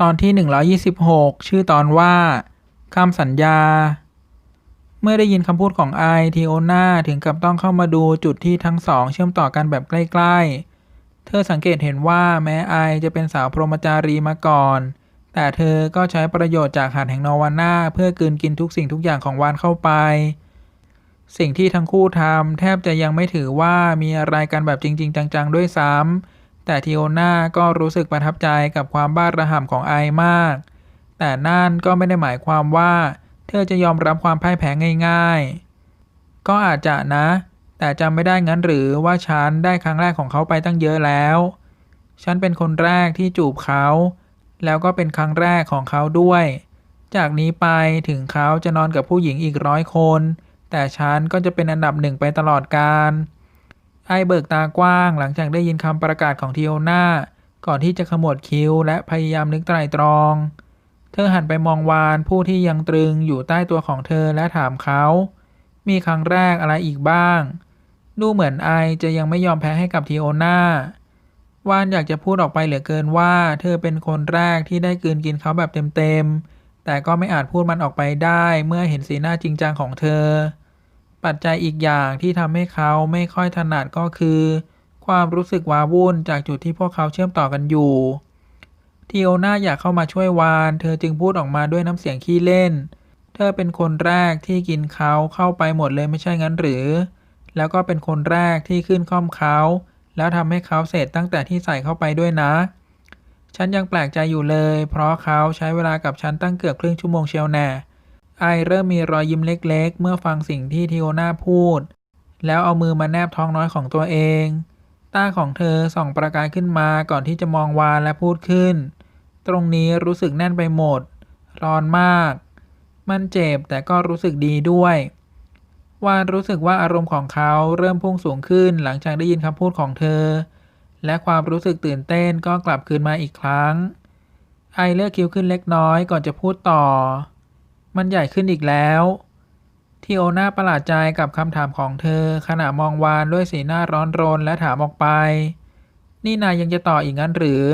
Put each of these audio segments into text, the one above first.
ตอนที่ 126 ชื่อตอนว่าคำสัญญา เมื่อได้ยินคำพูดของไอทีโอนาถึงกับต้องเข้ามาดูจุดที่ทั้งสองเชื่อมต่อกันแบบใกล้ ๆ เธอสังเกตเห็นว่าแม้ไอจะเป็นสาวพรหมจารีมาก่อน แต่เธอก็ใช้ประโยชน์จากหาดแห่งนอวาน่าเพื่อกืนกินทุกสิ่งทุกอย่างของวานเข้าไป สิ่งที่ทั้งคู่ทำแทบจะยังไม่ถือว่ามีอะไรกันแบบจริง ๆ จัง ๆ ด้วยซ้ำ แต่ทีโอนาก็รู้สึกประทับใจกับความบ้าระห่ำของไอมาก แต่นั่นก็ไม่ได้หมายความว่า เธอจะยอมรับความพ่ายแพ้ง่าย ๆ ก็อาจจะนะ แต่จำไม่ได้งั้นหรือว่าฉันได้ครั้งแรกของเขาไปตั้งเยอะแล้ว ฉันเป็นคนแรกที่จูบเขา แล้วก็เป็นครั้งแรกของเขาด้วย จากนี้ไปถึงเขาจะนอนกับผู้หญิงอีกร้อยคน แต่ฉันก็จะเป็นอันดับหนึ่งไปตลอดกาล ไอเบิกตากว้างหลังจากได้ยินคำประกาศของทีโอนาก่อนที่จะขมวดคิ้วและพยายามนึกไตรตรอง เธอหันไปมองวานผู้ที่ยังตรึงอยู่ใต้ตัวของเธอและถามเขา มีครั้งแรกอะไรอีกบ้าง ดูเหมือนไอจะยังไม่ยอมแพ้ให้กับทีโอนา วานอยากจะพูดออกไปเหลือเกินว่า เธอเป็นคนแรกที่ได้กลืนกินเขาแบบเต็มๆ แต่ก็ไม่อาจพูดมันออกไปได้เมื่อเห็นสีหน้าจริงจังของเธอ ปัจจัยอีกอย่างที่ทำให้เขาไม่ค่อยถนัดก็คือ ความรู้สึกว้าวุ่นจากจุดที่พวกเขาเชื่อมต่อกันอยู่ทีโอน่าอยากเข้ามาช่วยวาน เธอจึงพูดออกมาด้วยน้ำเสียงขี้เล่น เธอเป็นคนแรกที่กินเขาเข้าไปหมดเลยไม่ใช่งั้นหรือ แล้วก็เป็นคนแรกที่ขึ้นข้อมเขา แล้วทำให้เขาเสร็จตั้งแต่ที่ใส่เข้าไปด้วยนะ ฉันยังแปลกใจอยู่เลย เพราะเขาใช้เวลากับฉันตั้งเกือบครึ่งชั่วโมงเชียวแน่ ไอเริ่มมีรอยยิ้มเล็กๆ เมื่อฟังสิ่งที่ทีโอนาพูด แล้วเอามือมาแนบท้องน้อยของตัวเอง ตาของเธอส่องประกายขึ้นมาก่อนที่จะมองวานและพูดขึ้น ตรงนี้รู้สึกแน่นไปหมด ร้อนมาก มันเจ็บแต่ก็รู้สึกดีด้วยวานรู้สึกว่าอารมณ์ของเขาเริ่มพุ่งสูงขึ้นหลังจากได้ยินคำพูดของเธอ และความรู้สึกตื่นเต้นก็กลับคืนมาอีกครั้ง ไอเลือกคิ้วขึ้นเล็กน้อยก่อนจะพูดต่อ มันใหญ่ขึ้นอีกแล้วทีโอนาประหลาดใจกับคำถามของเธอ ขณะมองวานด้วยสีหน้าร้อนรนและถามออกไป นี่นายยังจะต่ออีกงั้นหรือ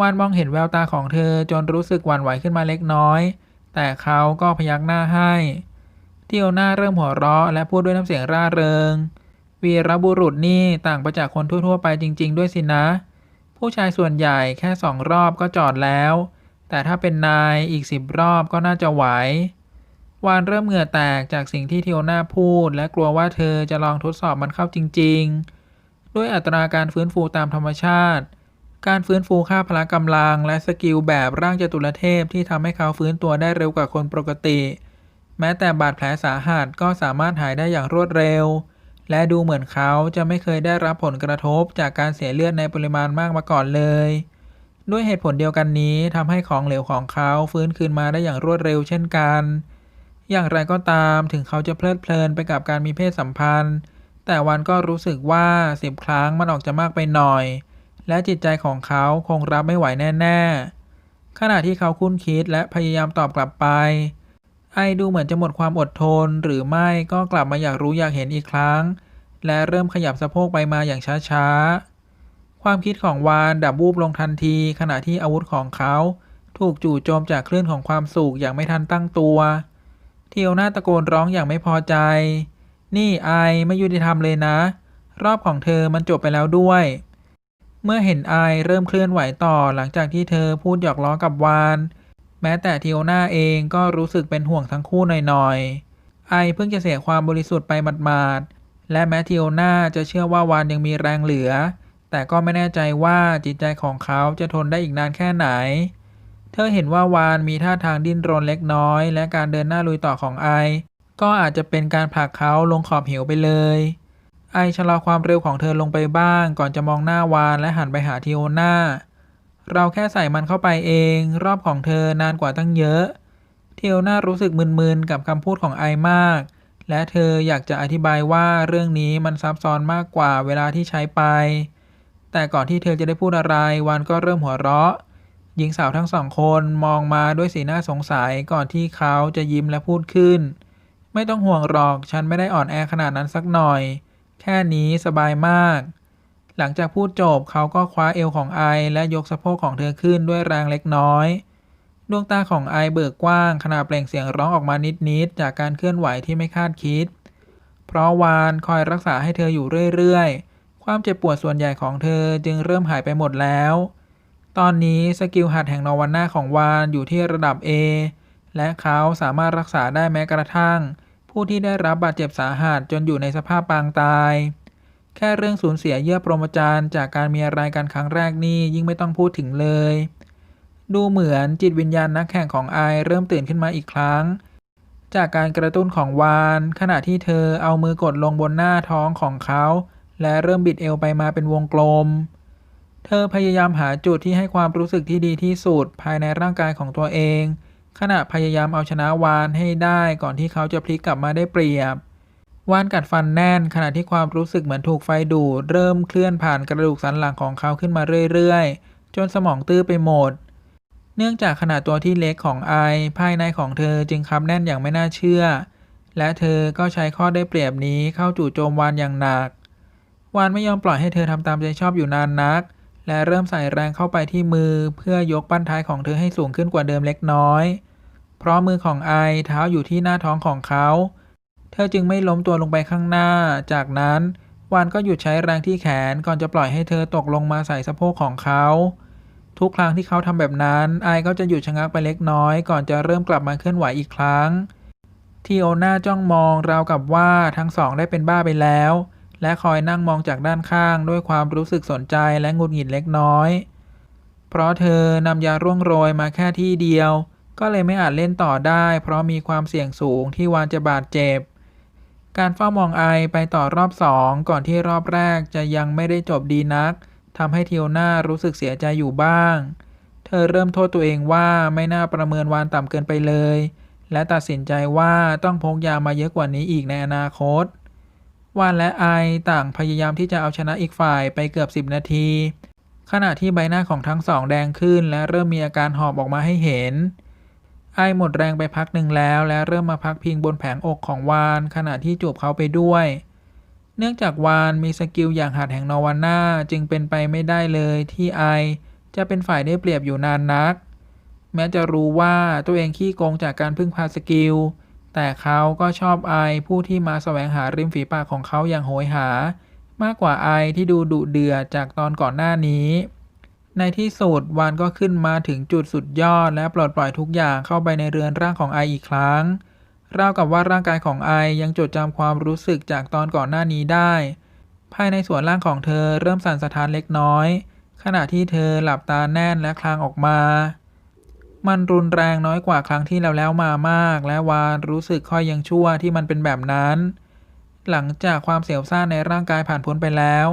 วานมองเห็นแววตาของเธอจนรู้สึกหวั่นไหวขึ้นมาเล็กน้อย แต่เขาก็พยักหน้าให้ทีโอนาเริ่มหัวเราะและพูดด้วยน้ำเสียงร่าเริง วีรบุรุษนี่ต่างไปจากคนทั่วๆไปจริง ๆ ด้วยสินะ ผู้ชายส่วนใหญ่แค่สองรอบก็จอดแล้ว แต่ถ้าเป็นนายอีกสิบรอบก็น่าจะไหว วานเริ่มเหงื่อแตกจากสิ่งที่เทีโอนาพูด และกลัวว่าเธอจะลองทดสอบมันเข้าจริง ๆ ด้วยอัตราการฟื้นฟูตามธรรมชาติ การฟื้นฟูค่าพละกำลัง และสกิลแบบร่างจตุรเทพที่ทำให้เขาฟื้นตัวได้เร็วกว่าคนปกติ แม้แต่บาดแผลสาหัสก็สามารถหายได้อย่างรวดเร็ว และดูเหมือนเขาจะไม่เคยได้รับผลกระทบจากการเสียเลือดในปริมาณมากมาก่อนเลย ด้วยเหตุผลเดียวกันนี้ทำให้ของเหลวของเขาฟื้นคืนมาได้อย่างรวดเร็วเช่นกัน อย่างไรก็ตามถึงเขาจะเพลิดเพลินไปกับการมีเพศสัมพันธ์ แต่วันก็รู้สึกว่าสิบครั้งมันออกจะมากไปหน่อย และจิตใจของเขาคงรับไม่ไหวแน่ๆ ขณะที่เขาคุ้นคิดและพยายามตอบกลับไป ไอดูเหมือนจะหมดความอดทนหรือไม่ก็กลับมาอยากรู้อยากเห็นอีกครั้ง และเริ่มขยับสะโพกไปมาอย่างช้าๆ ความคิดของวานดับวูบลงทันที ขณะที่อาวุธของเขา ถูกจู่โจมจากคลื่นของความสุขอย่างไม่ทันตั้งตัวเทียวหน้าตะโกนร้องอย่างไม่พอใจ นี่ไอไม่ยุติธรรมเลยนะ รอบของเธอมันจบไปแล้วด้วย เมื่อเห็นไอเริ่มเคลื่อนไหวต่อหลังจากที่เธอพูดหยอกล้อกับวาน แม้แต่เทียวหน้าเองก็รู้สึกเป็นห่วงทั้งคู่หน่อยๆ ไอเพิ่งจะเสียความบริสุทธิ์ไปหมาดๆ และแม้เทียวหน้าจะเชื่อว่าวานยังมีแรงเหลือ แต่ก็ไม่แน่ใจว่าจิตใจของเขาจะทนได้อีกนานแค่ไหน เธอเห็นว่าวานมีท่าทางดิ้นรนเล็กน้อย และการเดินหน้าลุยต่อของไอ ก็อาจจะเป็นการผลักเขาลงขอบเหวไปเลย ไอชะลอความเร็วของเธอลงไปบ้าง ก่อนจะมองหน้าวานและหันไปหาทีโอน่าเราแค่ใส่มันเข้าไปเอง รอบของเธอนานกว่าตั้งเยอะ เทียวน่ารู้สึกมึนๆกับคำพูดของไอมาก และเธออยากจะอธิบายว่าเรื่องนี้มันซับซ้อนมากกว่าเวลาที่ใช้ไป แต่ก่อนที่เธอจะได้พูดอะไรวานก็เริ่มหัวเราะ หญิงสาวทั้งสองคนมองมาด้วยสีหน้าสงสัยก่อนที่เขาจะยิ้มและพูดขึ้น ไม่ต้องห่วงหรอกฉันไม่ได้อ่อนแอขนาดนั้นสักหน่อย แค่นี้สบายมาก หลังจากพูดจบเขาก็คว้าเอวของไอและยกสะโพกของเธอขึ้นด้วยแรงเล็กน้อยดวงตาของไอเบิกกว้างขณะเปล่งเสียงร้องออกมานิดๆจากการเคลื่อนไหวที่ไม่คาดคิด เพราะวานคอยรักษาให้เธออยู่เรื่อยๆ ความเจ็บปวดส่วนใหญ่ของเธอจึงเริ่มหายไปหมดแล้ว ตอนนี้สกิลหัดแห่งนวันนาของวานอยู่ที่ระดับ A และเขาสามารถรักษาได้แม้กระทั่ง ผู้ที่ได้รับบาดเจ็บสาหัสจนอยู่ในสภาพปางตาย แค่เรื่องสูญเสียเยื่อพรหมจรรย์จากการมีอะไรกันครั้งแรกนี่ยิ่งไม่ต้องพูดถึงเลย ดูเหมือนจิตวิญญาณนักแข่งของไอเริ่มตื่นขึ้นมาอีกครั้ง จากการกระตุ้นของวาน ขณะที่เธอเอามือกดลงบนหน้าท้องของเขา และเริ่มบิดเอวไปมาเป็นวงกลม เธอพยายามหาจุดที่ให้ความรู้สึกที่ดีที่สุดภายในร่างกายของตัวเอง ขณะพยายามเอาชนะวานให้ได้ก่อนที่เขาจะพลิกกลับมาได้เปรียบวานกัดฟันแน่นขณะที่ความรู้สึกเหมือนถูกไฟดูดเริ่มเคลื่อนผ่านกระดูกสันหลังของเขาขึ้นมาเรื่อยๆ จนสมองตื้อไปหมด เนื่องจากขนาดตัวที่เล็กของไอภายในของเธอจึงคับแน่นอย่างไม่น่าเชื่อ และเธอก็ใช้ข้อได้เปรียบนี้เข้าจู่โจมวานอย่างหนัก วานไม่ยอมปล่อยให้เธอทำตามใจชอบอยู่นานนัก และเริ่มใส่แรงเข้าไปที่มือ เพื่อยกปั้นท้ายของเธอให้สูงขึ้นกว่าเดิมเล็กน้อย เพราะมือของไอเท้าอยู่ที่หน้าท้องของเขา เธอจึงไม่ล้มตัวลงไปข้างหน้า จากนั้นวานก็หยุดใช้แรงที่แขนก่อนจะปล่อยให้เธอตกลงมาใส่สะโพกของเขา ทุกครั้งที่เขาทำแบบนั้น ไอก็จะหยุดชะงักไปเล็กน้อย ก่อนจะเริ่มกลับมาเคลื่อนไหวอีกครั้งทีโอน่าจ้องมองราวกับว่าทั้งสองได้เป็นบ้าไปแล้ว และคอยนั่งมองจากด้านข้างด้วยความรู้สึกสนใจและงุดหงิดเล็กน้อย เพราะเธอนำยาร่วงโรยมาแค่ที่เดียว ก็เลยไม่อาจเล่นต่อได้ เพราะมีความเสี่ยงสูงที่วานจะบาดเจ็บ การเฝ้ามองไอไปต่อรอบสองก่อนที่รอบแรกจะยังไม่ได้จบดีนักทำให้เทิโอน่ารู้สึกเสียใจอยู่บ้าง เธอเริ่มโทษตัวเองว่าไม่น่าประเมินวานต่ำเกินไปเลย และตัดสินใจว่าต้องพกยามาเยอะกว่านี้อีกในอนาคต วานและไอต่างพยายามที่จะเอาชนะอีกฝ่ายไปเกือบ 10 นาที ขณะที่ใบหน้าของทั้งสองแดงขึ้น และเริ่มมีอาการหอบออกมาให้เห็น ไอหมดแรงไปพักหนึ่งแล้ว และเริ่มมาพักพิงบนแผงอกของวาน ขณะที่จูบเขาไปด้วย เนื่องจากวานมีสกิลอย่างหัดแห่งนอวาน่าจึงเป็นไปไม่ได้เลยที่ไอจะเป็นฝ่ายได้เปรียบอยู่นานนัก แม้จะรู้ว่าตัวเองขี้โกงจากการพึ่งพาสกิล แต่เขาก็ชอบไอผู้ที่มาแสวงหาริมฝีปากของเขาอย่างโหยหา มากกว่าไอที่ดูดุเดือดจากตอนก่อนหน้านี้ ในที่สุดวานก็ขึ้นมาถึงจุดสุดยอดและปลดปล่อยทุกอย่างเข้าไปในเรือนร่างของไออีกครั้งราวกับว่าร่างกายของไอยังจดจำความรู้สึกจากตอนก่อนหน้านี้ได้ ภายในส่วนล่างของเธอเริ่มสั่นสะท้านเล็กน้อย ขณะที่เธอหลับตาแน่นและคลางออกมา มันรุนแรงน้อยกว่าครั้งที่แล้วแล้วมามาก และวานรู้สึกค่อยยังชั่วที่มันเป็นแบบนั้น หลังจากความเสียวซ่านในร่างกายผ่านพ้นไปแล้ว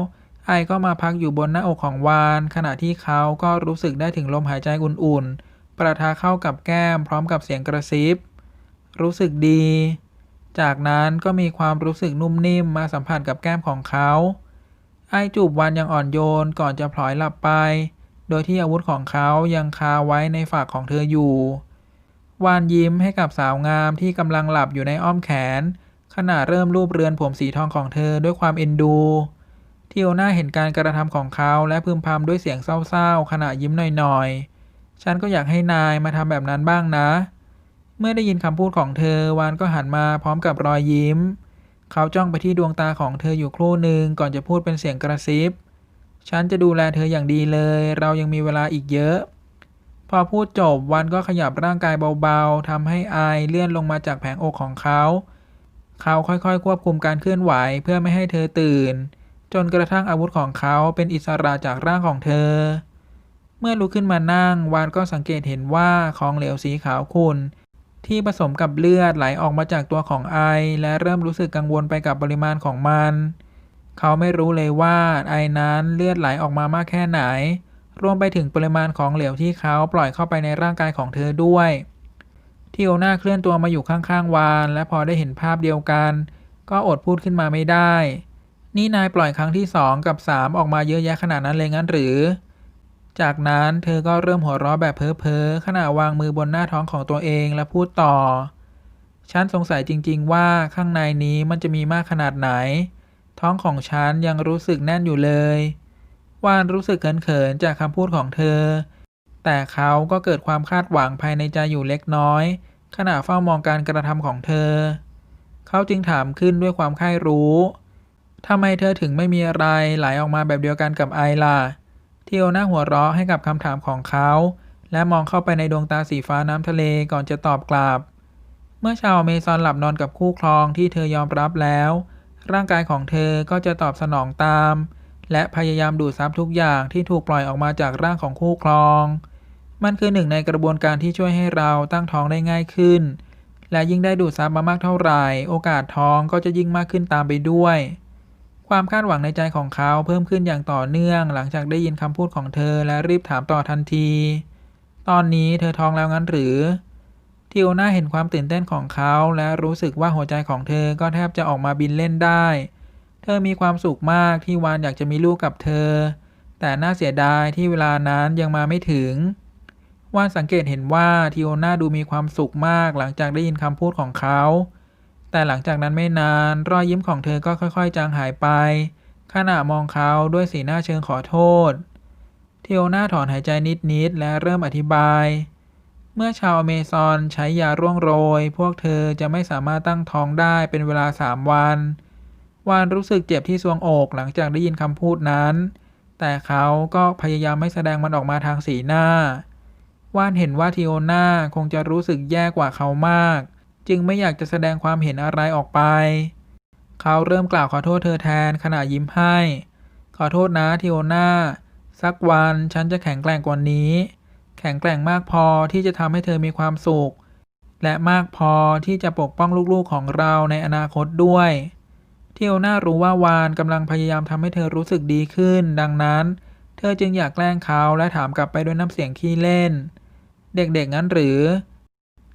ไอก็มาพักอยู่บนหน้าอกของวาน ขณะที่เขาก็รู้สึกได้ถึงลมหายใจอุ่นๆ ประทะเข้ากับแก้มพร้อมกับเสียงกระซิบ รู้สึกดี จากนั้นก็มีความรู้สึกนุ่มนิ่มมาสัมผัสกับแก้มของเขา ไอจูบวานอย่างอ่อนโยนก่อนจะพลอยหลับไป โดยที่อาวุธของเขายังคาไว้ในฝากของเธออยู่ วานยิ้มให้กับสาวงามที่กำลังหลับอยู่ในอ้อมแขน ขณะเริ่มรูปเรือนผมสีทองของเธอด้วยความเอ็นดูทิโอน่าเห็นการกระทำของเขาและพึมพำด้วยเสียงเศร้าๆขณะยิ้มหน่อยๆ ฉันก็อยากให้นายมาทำแบบนั้นบ้างนะ เมื่อได้ยินคำพูดของเธอวานก็หันมาพร้อมกับรอยยิ้ม เขาจ้องไปที่ดวงตาของเธออยู่ครู่หนึ่งก่อนจะพูดเป็นเสียงกระซิบ ฉันจะดูแลเธออย่างดีเลย เรายังมีเวลาอีกเยอะ พอพูดจบวันก็ขยับร่างกายเบาๆทำให้อายเลื่อนลงมาจากแผงอกของเขา เขาค่อยๆ ควบคุมการเคลื่อนไหวเพื่อไม่ให้เธอตื่น จนกระทั่งอาวุธของเขาเป็นอิสระจากร่างของเธอ เมื่อลุกขึ้นมานั่งวานก็สังเกตเห็นว่าของเหลวสีขาวขุ่นที่ผสมกับเลือดไหลออกมาจากตัวของไอและเริ่มรู้สึกกังวลไปกับปริมาณของมัน เขาไม่รู้เลยว่าไอนั้นเลือดไหลออกมามากแค่ไหน รวมไปถึงปริมาณของเหลวที่เขาปล่อยเข้าไปในร่างกายของเธอด้วยทิโอน่าเคลื่อนตัวมาอยู่ข้างๆวาน และพอได้เห็นภาพเดียวกัน ก็อดพูดขึ้นมาไม่ได้ นี่นายปล่อยครั้งที่สองกับสามออกมาเยอะแยะขนาดนั้นเลยงั้นหรือ จากนั้นเธอก็เริ่มหัวเราะแบบเพ้อๆขณะวางมือบนหน้าท้องของตัวเองและพูดต่อ ฉันสงสัยจริงๆว่าข้างในนี้มันจะมีมากขนาดไหน ท้องของฉันยังรู้สึกแน่นอยู่เลย วานรู้สึกเขินๆจากคำพูดของเธอ แต่เขาก็เกิดความคาดหวังภายในใจอยู่เล็กน้อย ขณะเฝ้ามองการกระทำของเธอ เขาจึงถามขึ้นด้วยความใคร่รู้ทำไมเธอถึงไม่มีอะไรไหลออกมาแบบเดียวกันกับไอล่ะทีโอน่าหัวเราะให้กับคำถามของเขา และมองเข้าไปในดวงตาสีฟ้าน้ำทะเลก่อนจะตอบกลับ เมื่อชาวเมซอนหลับนอนกับคู่ครองที่เธอยอมรับแล้ว ร่างกายของเธอก็จะตอบสนองตาม และพยายามดูดซับทุกอย่างที่ถูกปล่อยออกมาจากร่างของคู่ครอง มันคือหนึ่งในกระบวนการที่ช่วยให้เราตั้งท้องได้ง่ายขึ้น และยิ่งได้ดูดซับมามากเท่าไหร่ โอกาสท้องก็จะยิ่งมากขึ้นตามไปด้วย ความคาดหวังในใจของเขาเพิ่มขึ้นอย่างต่อเนื่อง หลังจากได้ยินคำพูดของเธอและรีบถามต่อทันที ตอนนี้เธอท้องแล้วงั้นหรือ ทิโอน่าเห็นความตื่นเต้นของเขาและรู้สึกว่าหัวใจของเธอก็แทบจะออกมาบินเล่นได้ เธอมีความสุขมากที่วานอยากจะมีลูกกับเธอ แต่น่าเสียดายที่เวลานั้นยังมาไม่ถึง วานสังเกตเห็นว่าทิโอน่าดูมีความสุขมากหลังจากได้ยินคำพูดของเขา แต่หลังจากนั้นไม่นานรอยยิ้มของเธอก็ค่อย ๆ จางหายไป ขณะมองเขาด้วยสีหน้าเชิงขอโทษทิโอน่าถอนหายใจนิดๆและเริ่มอธิบาย เมื่อชาวอเมซอนใช้ยาร่วงโรย พวกเธอจะไม่สามารถตั้งท้องได้เป็นเวลาสามวัน วานรู้สึกเจ็บที่ซวงอกหลังจากได้ยินคำพูดนั้น แต่เขาก็พยายามไม่แสดงมันออกมาทางสีหน้า วานเห็นว่าทิโอน่าคงจะรู้สึกแย่กว่าเขามาก จึงไม่อยากจะแสดงความเห็นอะไรออกไป เขาเริ่มกล่าวขอโทษเธอแทนขณะยิ้มให้ ขอโทษนะทิโอน่าสักวันฉันจะแข็งแกร่งกว่านี้ แข็งแกร่งมากพอที่จะทำให้เธอมีความสุข และมากพอที่จะปกป้องลูกๆของเราในอนาคตด้วยทิโอน่ารู้ว่าวานกำลังพยายามทำให้เธอรู้สึกดีขึ้น ดังนั้น เธอจึงอยากแกล้งเขาและถามกลับไปด้วยน้ำเสียงขี้เล่น เด็กๆงั้นหรือ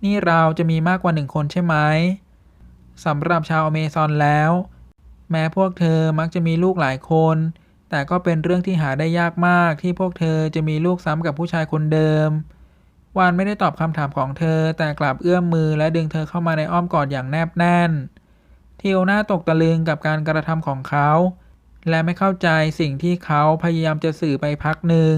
นี่เราจะมีมากกว่าหนึ่งคนใช่ไหมสำหรับชาวอเมซอนแล้ว แม้พวกเธอมักจะมีลูกหลายคน แต่ก็เป็นเรื่องที่หาได้ยากมากที่พวกเธอจะมีลูกซ้ำกับผู้ชายคนเดิม วานไม่ได้ตอบคำถามของเธอ แต่กลับเอื้อมมือและดึงเธอเข้ามาในอ้อมกอดอย่างแนบแน่นทิโอน่าตกตะลึงกับการกระทำของเขา และไม่เข้าใจสิ่งที่เขาพยายามจะสื่อไปพักหนึ่ง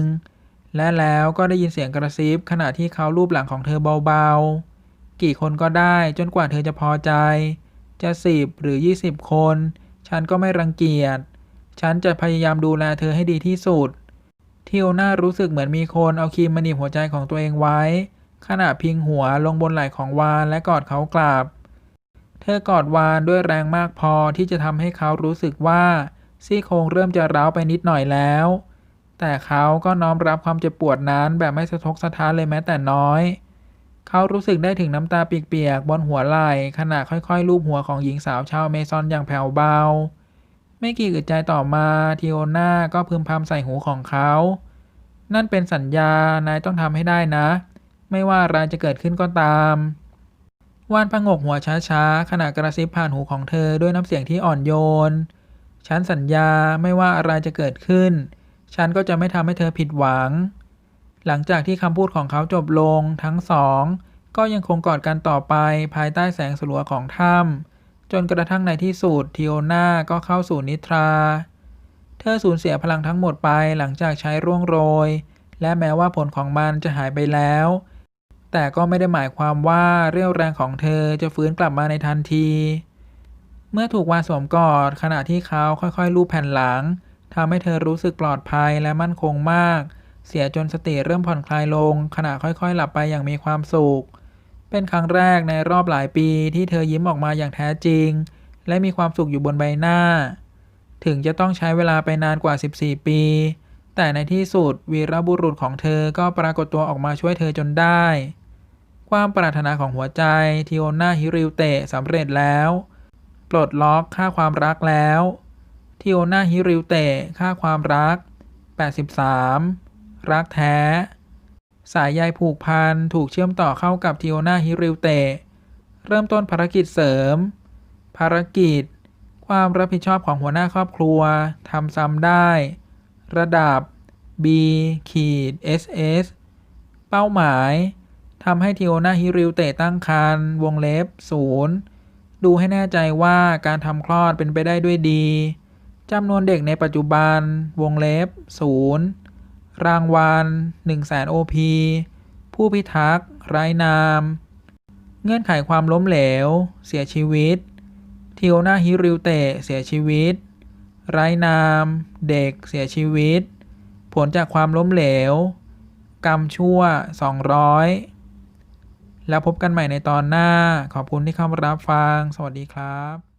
และแล้วก็ได้ยินเสียงกระซิบขณะที่เขาลูบหลังของเธอเบาๆ กี่คนก็ได้จนกว่าเธอจะพอใจ จะสิบหรือ 20 คน ฉันก็ไม่รังเกียจ ฉันจะพยายามดูแลเธอให้ดีที่สุด ทิโอน่ารู้สึกเหมือนมีคนเอาครีมมาหนีบหัวใจของตัวเองไว้ ขณะพิงหัวลงบนไหล่ของวานและกอดเขากลับ เธอกอดวานด้วยแรงมากพอที่จะทำให้เขารู้สึกว่าซี่โครงเริ่มจะร้าวไปนิดหน่อยแล้ว แต่เขาก็น้อมรับความเจ็บปวดนั้นแบบไม่สะทกสะท้านเลยแม้แต่น้อย เขารู้สึกได้ถึงน้ำตาเปียกๆบนหัวไหล่ขณะค่อยๆลูบหัวของหญิงสาวชาวเมซอนอย่างแผ่วเบา ไม่กี่อึดใจต่อมาทิโอน่าก็พึมพำใส่หูของเขา นั่นเป็นสัญญานายต้องทำให้ได้นะ ไม่ว่าอะไรจะเกิดขึ้นก็ตามวานพงกหัวช้าๆขณะกระซิบผ่านหูของเธอด้วยน้ำเสียงที่อ่อนโยน ฉันสัญญาไม่ว่าอะไรจะเกิดขึ้น ฉันก็จะไม่ทำให้เธอผิดหวัง หลังจากที่คำพูดของเขาจบลงทั้งสอง ก็ยังคงกอดกันต่อไปภายใต้แสงสลัวของถ้ำ จนกระทั่งในที่สุดทิโอน่าก็เข้าสู่นิทรา เธอสูญเสียพลังทั้งหมดไปหลังจากใช้ร่วงโรย และแม้ว่าผลของมันจะหายไปแล้ว แต่ก็ไม่ได้หมายความว่าเรี่ยวแรงของเธอจะฟื้นกลับมาในทันที เมื่อถูกวาสวมกอดขณะที่เขาค่อยๆ ลูบแผ่นหลังทำให้เธอรู้สึกปลอดภัยและมั่นคงมาก เสียจนสติเริ่มผ่อนคลายลง ขณะค่อยๆ หลับไปอย่างมีความสุข เป็นครั้งแรกในรอบหลายปีที่เธอยิ้มออกมาอย่างแท้จริง และมีความสุขอยู่บนใบหน้า ถึงจะต้องใช้เวลาไปนานกว่า 14 ปี แต่ในที่สุดวีรบุรุษของเธอก็ปรากฏตัวออกมาช่วยเธอจนได้ ความปรารถนาของหัวใจทิโอน่าฮิริวเตะสำเร็จแล้ว ปลดล็อกค่าความรักแล้วทิโอน่าฮิริวเตะค่าความรัก 83 รักแท้ สายใยผูกพันถูกเชื่อมต่อเข้ากับทิโอน่าฮิริวเตะเริ่มต้นภารกิจเสริม ภารกิจ ความรับผิดชอบของหัวหน้าครอบครัวทำซ้ำได้ ระดับ B ขีด SS เป้าหมายทำให้ทิโอนาฮิริวเตะตั้งครรภ์วงเล็บศูนย์ดูให้แน่ใจว่าการทำคลอดเป็นไปได้ด้วยดีจำนวนเด็กในปัจจุบันวงเล็บศูนย์ รางวัล1 0 0 0 0แสนโอพีผู้พิทักษ์ไร้นาม เงื่อนไขความล้มเหลว เสียชีวิต ทิโอนาฮิริวเตะเสียชีวิตไร้นาม เด็กเสียชีวิต ผลจากความล้มเหลว กรรมชั่ว 200 แล้วพบกันใหม่ในตอนหน้า ขอบคุณที่เข้ามารับฟัง สวัสดีครับ